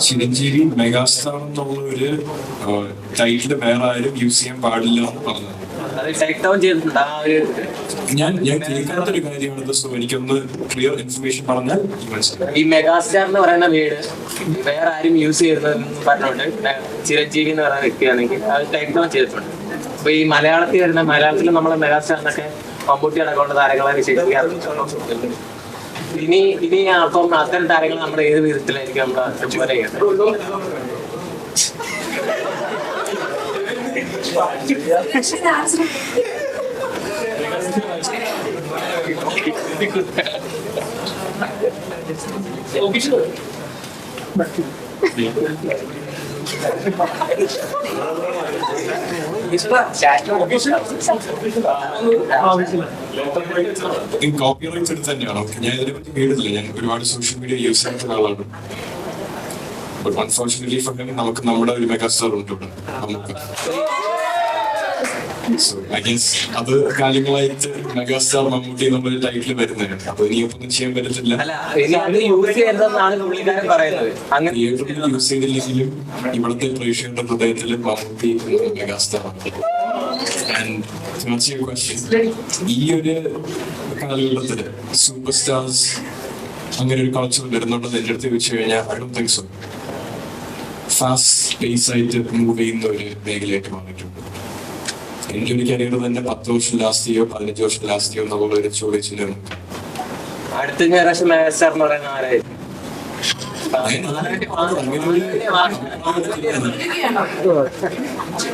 Chiranjeevi megastar എന്നുള്ള ഒരു title വേറെ ആരും യൂസ് ചെയ്യാൻ പാടില്ല എന്ന് പറഞ്ഞത് ഞാൻ ഞാൻ കേൾക്കാത്തൊരു കാര്യമാണ് സോ എനിക്കൊന്ന് ക്ലിയർ ഇൻഫർമേഷൻ പറഞ്ഞാൽ ഈ മെഗാസ്റ്റാർ എന്ന് പറയുന്ന വീട് വേറെ ആരും യൂസ് ചെയ്തതെന്ന് പറഞ്ഞോണ്ട് ചിരഞ്ജീവി എന്ന് പറയുന്ന വ്യക്തിയാണെങ്കിൽ അത് ടൈപ്പ് ഡൗൺ ചെയ്തിട്ടുണ്ട്. അപ്പൊ ഈ മലയാളത്തിൽ വരുന്ന മലയാളത്തിൽ നമ്മൾ മെഗാസ്റ്റാർ എന്നൊക്കെ മമ്മൂട്ടി അടക്കമുള്ള താരങ്ങളെ വിശേഷിക്കാറുണ്ട് ഇനി ഇനി അപ്പം അത്തരം താരങ്ങൾ നമ്മൾ ഏത് വിധത്തിലായിരിക്കും നമ്മൾ ചെയ്യുന്നത്? കോപ്പി റൈറ്റ്സ് എടുത്ത് തന്നെയാണോ. ഞാൻ ഇതിനെപ്പറ്റി കേട്ടില്ല ഞാൻ ഒരുപാട് സോഷ്യൽ മീഡിയ യൂസ് ചെയ്യുന്ന ഒരാളാണ് ബട്ട് അൺഫോർച്ചുനേറ്റ്ലി ഫോർ നമുക്ക് നമ്മുടെ ഒരു മെഗാസ്റ്റാർ ഉണ്ട് ഇവിടെ. നമുക്ക്. സോ ഐ ഗസ് അത് കാര്യങ്ങളായിട്ട് മെഗാസ്റ്റാർ മമ്മൂട്ടി എന്നുള്ള ടൈറ്റിൽ വരുന്നതാണ് അപ്പൊ ചെയ്യാൻ പറ്റത്തില്ല. ഇനി പുള്ളിക്കാരൻ പറയുന്നത്. അങ്ങനെ തിയേറ്ററിൽ യൂസ് ചെയ്തില്ലെങ്കിലും ഇവിടുത്തെ പ്രേക്ഷകരുടെ ഹൃദയത്തിൽ മമ്മൂട്ടി മെഗാസ്റ്റാർ ഈ ഒരു കാലഘട്ടത്തിൽ സൂപ്പർ സ്റ്റാർസ് അങ്ങനെ ഒരു കൾച്ചർ വരുന്നുണ്ടെന്ന് എന്റെ അടുത്ത് ചോദിച്ചു കഴിഞ്ഞാൽ I do think so fast pace ആയിട്ട് മൂവ് ചെയ്യുന്ന ഒരു മേഖലയായിട്ട് മാറിയിട്ടുണ്ട്. എന്റെ ഒരു കരിയർ തന്നെ പത്ത് വർഷം ലാസ്റ്റ് ചെയ്യോ പതിനഞ്ച് വർഷം ലാസ്റ്റ് ചെയ്യോ എന്നുള്ള ഒരു ചോദിച്ചില്ല അടുത്ത എന്ന് പറയുന്ന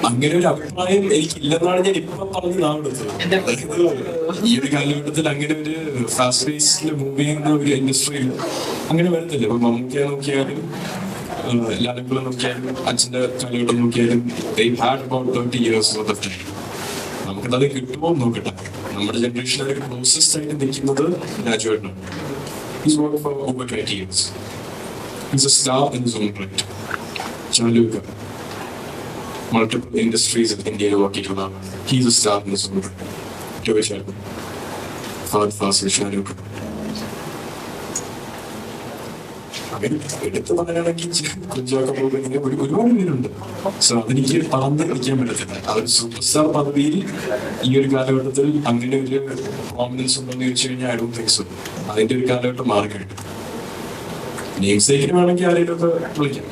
അങ്ങനെ ഒരു അഭിപ്രായം എനിക്കില്ലെന്നാണ് ഞാൻ ഇപ്പൊ പറഞ്ഞ് നാളെടുത്തത് ഈ ഒരു കാലഘട്ടത്തിൽ അങ്ങനെ ഒരു ഫാസ്റ്റ് പേസിൽ മൂവ് ചെയ്യുന്ന ഒരു ഇൻഡസ്ട്രിയിൽ അങ്ങനെ വരത്തില്ല. ഇപ്പൊ മമ്മൂക്കിയെ നോക്കിയാലും ലാലക്കുള നോക്കിയാലും അച്ഛന്റെ കാലഘട്ടം നോക്കിയാലും had about thirty years of time നമുക്കത് കിട്ടുമോ നോക്കട്ടെ. നമ്മുടെ ജനറേഷനിൽ ക്ലോസസ്റ്റ് ആയിട്ട് നിൽക്കുന്നത് രാജുവേട്ടനാണ്. He's work for over twenty years he's a star in own right ചാലൂക്ക multiple industries in India working on He's a star in this movie. To which I Fahad Fasil അങ്ങനെ എടുത്തു പറയാണെങ്കിൽ കുഞ്ചാക്ക ഇങ്ങനെ ഒരു- ഒരുപാട് പേരുണ്ട്. സോ അതെനിക്ക് പറന്ന് നിൽക്കാൻ പറ്റത്തില്ല. ആ സൂപ്പർ സ്റ്റാർ പദവിയിൽ ഈ ഒരു കാലഘട്ടത്തിൽ അങ്ങനെ ഒരു പ്രോമിനൻസ് ഉണ്ടെന്ന് ചോദിച്ചു കഴിഞ്ഞാൽ ഐ ഡോണ്ട് തിങ്ക് സോ അതിന്റെ ഒരു കാലഘട്ടം മാറി കഴിഞ്ഞു നെയിം സൈക്കിന് വേണമെങ്കിൽ ആരെങ്കിലും ഒക്കെ വിളിക്കാം.